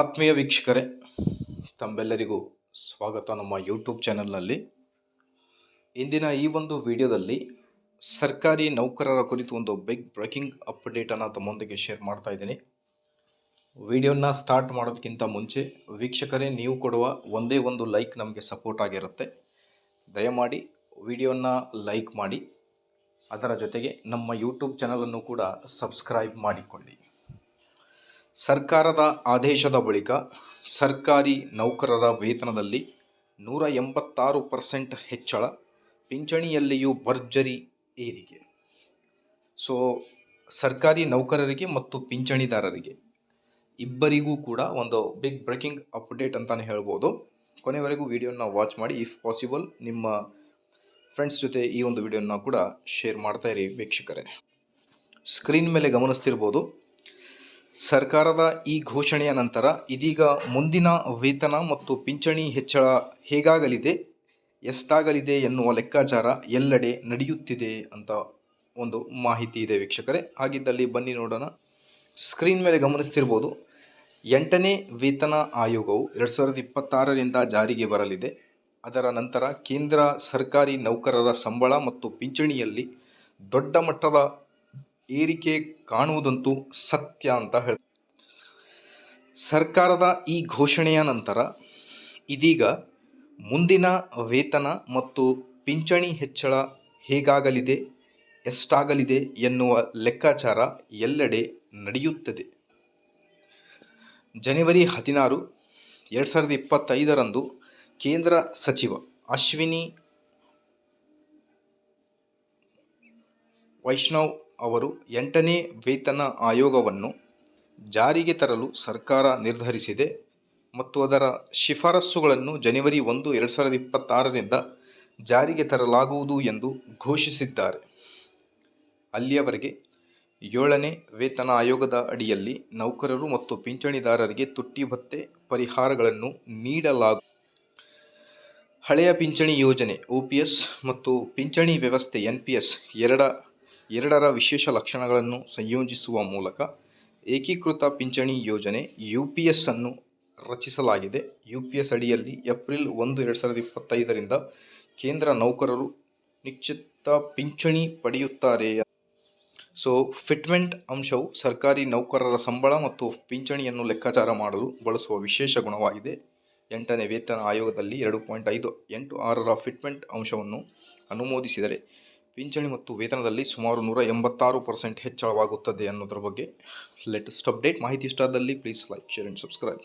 ಆತ್ಮೀಯ ವೀಕ್ಷಕರೇ, ತಮ್ಮೆಲ್ಲರಿಗೂ ಸ್ವಾಗತ ನಮ್ಮ ಯೂಟ್ಯೂಬ್ ಚಾನಲ್ನಲ್ಲಿ ಇಂದಿನ ಈ ಒಂದು ವಿಡಿಯೋದಲ್ಲಿ ಸರ್ಕಾರಿ ನೌಕರರ ಕುರಿತು ಒಂದು ಬಿಗ್ ಬ್ರೇಕಿಂಗ್ ಅಪ್ಡೇಟನ್ನು ತಮ್ಮೊಂದಿಗೆ ಶೇರ್ ಮಾಡ್ತಾ ಇದ್ದೀನಿ. ವಿಡಿಯೋನ ಸ್ಟಾರ್ಟ್ ಮಾಡೋದಕ್ಕಿಂತ ಮುಂಚೆ ವೀಕ್ಷಕರೇ, ನೀವು ಕೊಡುವ ಒಂದೇ ಒಂದು ಲೈಕ್ ನಮಗೆ ಸಪೋರ್ಟ್ ಆಗಿರುತ್ತೆ. ದಯಮಾಡಿ ವಿಡಿಯೋನ ಲೈಕ್ ಮಾಡಿ. ಅದರ ಜೊತೆಗೆ ನಮ್ಮ ಯೂಟ್ಯೂಬ್ ಚಾನಲನ್ನು ಕೂಡ ಸಬ್ಸ್ಕ್ರೈಬ್ ಮಾಡಿಕೊಳ್ಳಿ. ಸರ್ಕಾರದ ಆದೇಶದ ಬಳಿಕ ಸರ್ಕಾರಿ ನೌಕರರ ವೇತನದಲ್ಲಿ ನೂರ ಎಂಬತ್ತಾರು ಪರ್ಸೆಂಟ್ ಹೆಚ್ಚಳ, ಪಿಂಚಣಿಯಲ್ಲಿಯೂ ಭರ್ಜರಿ ಏರಿಕೆ. ಸೊ ಸರ್ಕಾರಿ ನೌಕರರಿಗೆ ಮತ್ತು ಪಿಂಚಣಿದಾರರಿಗೆ ಇಬ್ಬರಿಗೂ ಕೂಡ ಒಂದು ಬಿಗ್ ಬ್ರೇಕಿಂಗ್ ಅಪ್ಡೇಟ್ ಅಂತಲೇ ಹೇಳ್ಬೋದು. ಕೊನೆವರೆಗೂ ವಿಡಿಯೋನ ವಾಚ್ ಮಾಡಿ ಇಫ್ ಪಾಸಿಬಲ್ ನಿಮ್ಮ ಫ್ರೆಂಡ್ಸ್ ಜೊತೆ ಈ ಒಂದು ವಿಡಿಯೋನ ಕೂಡ ಶೇರ್ ಮಾಡ್ತಾ ಇರಿ, ವೀಕ್ಷಕರೇ. ಸ್ಕ್ರೀನ್ ಮೇಲೆ ಗಮನಿಸ್ತಿರ್ಬೋದು. ಸರ್ಕಾರದ ಈ ಘೋಷಣೆಯ ನಂತರ ಇದೀಗ ಮುಂದಿನ ವೇತನ ಮತ್ತು ಪಿಂಚಣಿ ಹೆಚ್ಚಳ ಹೇಗಾಗಲಿದೆ, ಎಷ್ಟಾಗಲಿದೆ ಎನ್ನುವ ಲೆಕ್ಕಾಚಾರ ಎಲ್ಲೆಡೆ ನಡೆಯುತ್ತಿದೆ ಅಂತ ಒಂದು ಮಾಹಿತಿ ಇದೆ ವೀಕ್ಷಕರೇ. ಹಾಗಿದ್ದಲ್ಲಿ ಬನ್ನಿ ನೋಡೋಣ. ಸ್ಕ್ರೀನ್ ಮೇಲೆ ಗಮನಿಸ್ತಿರ್ಬೋದು, ಎಂಟನೇ ವೇತನ ಆಯೋಗವು ಎರಡು ಸಾವಿರದ ಇಪ್ಪತ್ತಾರರಿಂದ ಜಾರಿಗೆ ಬರಲಿದೆ. ಅದರ ನಂತರ ಕೇಂದ್ರ ಸರ್ಕಾರಿ ನೌಕರರ ಸಂಬಳ ಮತ್ತು ಪಿಂಚಣಿಯಲ್ಲಿ ದೊಡ್ಡ ಮಟ್ಟದ ಏರಿಕೆ ಕಾಣುವುದಂತೂ ಸತ್ಯ ಅಂತ ಹೇಳ ಸರ್ಕಾರದ ಈ ಘೋಷಣೆಯ ನಂತರ ಇದೀಗ ಮುಂದಿನ ವೇತನ ಮತ್ತು ಪಿಂಚಣಿ ಹೆಚ್ಚಳ ಹೇಗಾಗಲಿದೆ, ಎಷ್ಟಾಗಲಿದೆ ಎನ್ನುವ ಲೆಕ್ಕಾಚಾರ ಎಲ್ಲೆಡೆ ನಡೆಯುತ್ತದೆ. ಜನವರಿ ಹದಿನಾರು, ಎರಡು ಸಾವಿರದ ಇಪ್ಪತ್ತೈದರಂದು ಕೇಂದ್ರ ಸಚಿವ ಅಶ್ವಿನಿ ವೈಷ್ಣವ್ ಅವರು ಎಂಟನೇ ವೇತನ ಆಯೋಗವನ್ನು ಜಾರಿಗೆ ತರಲು ಸರ್ಕಾರ ನಿರ್ಧರಿಸಿದೆ ಮತ್ತು ಅದರ ಶಿಫಾರಸ್ಸುಗಳನ್ನು ಜನವರಿ ಒಂದು, ಎರಡು ಸಾವಿರದ ಇಪ್ಪತ್ತಾರರಿಂದ ಜಾರಿಗೆ ತರಲಾಗುವುದು ಎಂದು ಘೋಷಿಸಿದ್ದಾರೆ. ಅಲ್ಲಿಯವರೆಗೆ ಏಳನೇ ವೇತನ ಆಯೋಗದ ಅಡಿಯಲ್ಲಿ ನೌಕರರು ಮತ್ತು ಪಿಂಚಣಿದಾರರಿಗೆ ತುಟ್ಟಿ ಭತ್ತೆ ಪರಿಹಾರಗಳನ್ನು ನೀಡಲಾಗು, ಹಳೆಯ ಪಿಂಚಣಿ ಯೋಜನೆ ಒ ಪಿ ಎಸ್ ಮತ್ತು ಪಿಂಚಣಿ ವ್ಯವಸ್ಥೆ, ಎನ್ ಪಿ ಎಸ್ ಎರಡ ಎರಡರ ವಿಶೇಷ ಲಕ್ಷಣಗಳನ್ನು ಸಂಯೋಜಿಸುವ ಮೂಲಕ ಏಕೀಕೃತ ಪಿಂಚಣಿ ಯೋಜನೆ ಯು ಪಿ ಎಸ್ ಅನ್ನು ರಚಿಸಲಾಗಿದೆ. ಯು ಪಿ ಎಸ್ ಅಡಿಯಲ್ಲಿ ಏಪ್ರಿಲ್ ಒಂದು, ಎರಡು ಸಾವಿರದ ಇಪ್ಪತ್ತೈದರಿಂದ ಕೇಂದ್ರ ನೌಕರರು ನಿಶ್ಚಿತ ಪಿಂಚಣಿ ಪಡೆಯುತ್ತಾರೆ. ಸೊ, ಫಿಟ್ಮೆಂಟ್ ಅಂಶವು ಸರ್ಕಾರಿ ನೌಕರರ ಸಂಬಳ ಮತ್ತು ಪಿಂಚಣಿಯನ್ನು ಲೆಕ್ಕಾಚಾರ ಮಾಡಲು ಬಳಸುವ ವಿಶೇಷ ಗುಣವಾಗಿದೆ. ಎಂಟನೇ ವೇತನ ಆಯೋಗದಲ್ಲಿ ಎರಡು ಪಾಯಿಂಟ್ ಐದು ಎಂಟು ಆರರ ಫಿಟ್ಮೆಂಟ್ ಅಂಶವನ್ನು ಅನುಮೋದಿಸಿದರೆ ಪಿಂಚಣಿ ಮತ್ತು ವೇತನದಲ್ಲಿ ಸುಮಾರು ನೂರ ಎಂಬತ್ತಾರು ಪರ್ಸೆಂಟ್ ಹೆಚ್ಚಳವಾಗುತ್ತದೆ ಅನ್ನೋದ್ರ ಬಗ್ಗೆ ಲೇಟೆಸ್ಟ್ ಅಪ್ಡೇಟ್ ಮಾಹಿತಿ ಇಷ್ಟಾದಲ್ಲಿ please like share and subscribe